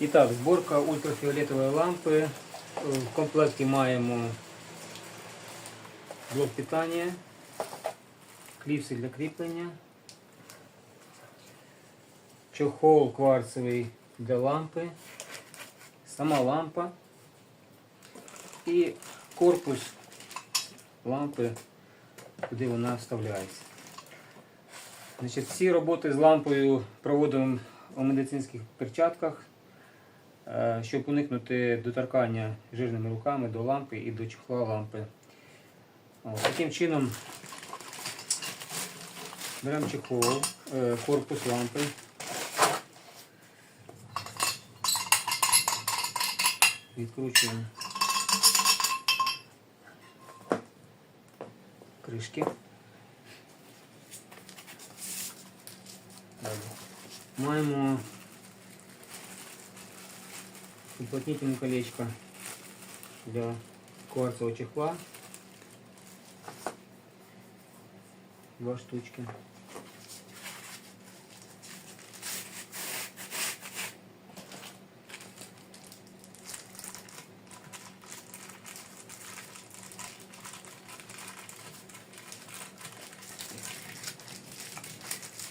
І так, зборка ультрафіолетової лампи. Е, В комплекті маємо блок питання, кліпси для кріплення, чохол кварцевий для лампи, сама лампа і корпус лампи, куди вона вставляється. Значить, всі роботи з лампою проводимо у медицинських перчатках, щоб уникнути доторкання жирними руками до лампи і до чохла лампи. От, Таким чином беремо чехол, е, корпус лампи. Відкручуємо кришки. Далі. Маємо уплотнительне колечко для кварцевого чехла. Два штучки.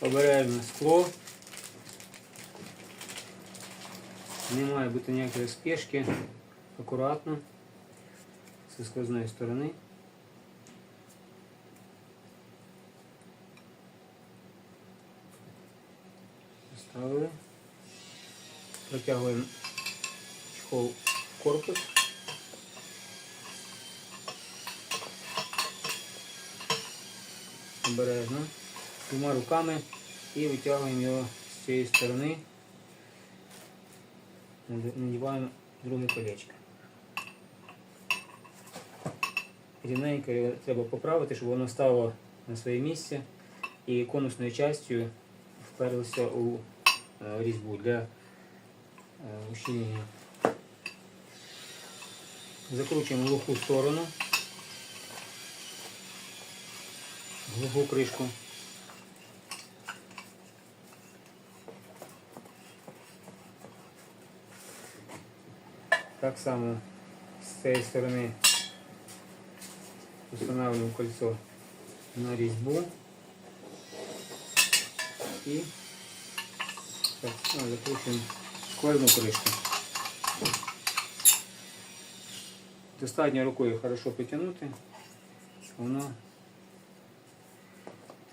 Обережно скло. Не має бути ніякої спешки. Акуратно. З сквозної сторони. Поставили. Протягуємо чехол корпус. Обережно. Двома руками і витягуємо його з цієї сторони. Наде- друге колечко. Рівненько треба поправити, щоб воно стало на своє місце і конусною частю вперлося у е, різьбу для е, ущільнення. Закручуємо глуху сторону, глуху кришку. Так само з цієї сторони устанавливаем кольцо на резьбу и так, ну, закручиваем сквозную крышку. Достатньо рукою хорошо потягнути, воно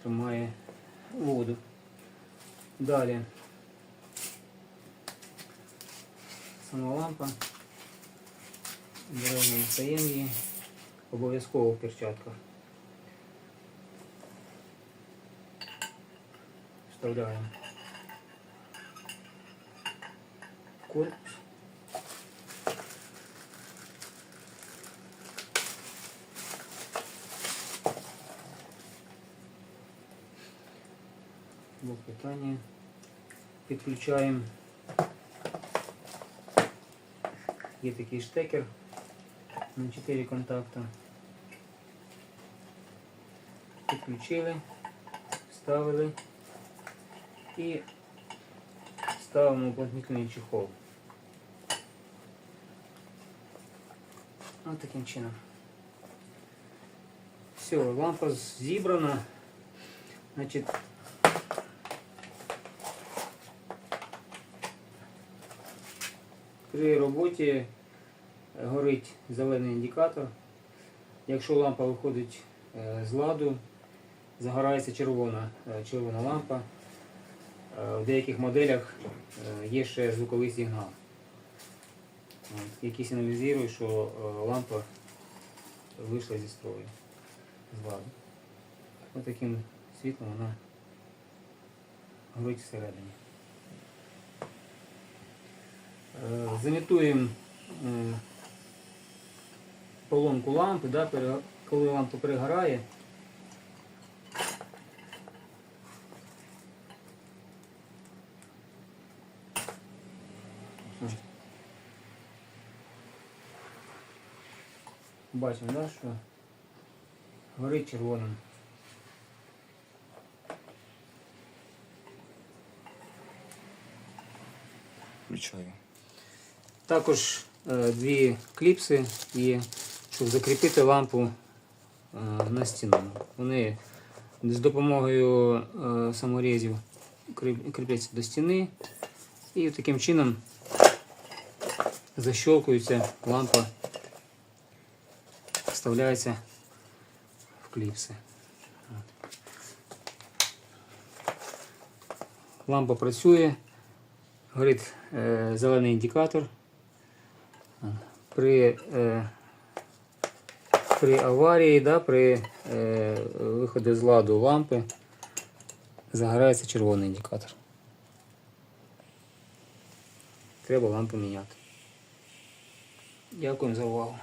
тримає воду. Далі сама лампа. Беремо достаємо її обов'язково в перчатках. Вставляємо корпус. Блок питання. Підключаємо. Є такий штекер на 4 контакта. Підключили, вставили і ставимо уплотнительний чехол. Ось таким чином. Все, лампа зібрана. Значить, при роботі Горить зелений індикатор. Якщо лампа виходить е, з ладу, загорається червона, е, червона лампа. Е, В деяких моделях є ще звуковий сигнал, який сигналізує, що лампа вийшла зі строю, з ладу. Ось таким світлом вона горить всередині. Замітуємо поломку лампи, да, коли лампа перегорає. Бачимо, да, що горить червоним. Включаю. Також е, дві кліпси є, щоб закріпити лампу е, на стіну. Вони з допомогою е, саморізів кріпляться до стіни і таким чином защелкується лампа, вставляється в кліпси. Лампа працює, горить е, зелений індикатор. При, при аварії, да, при е, виході з ладу лампи загорається червоний індикатор. Треба лампу міняти. Дякую за увагу.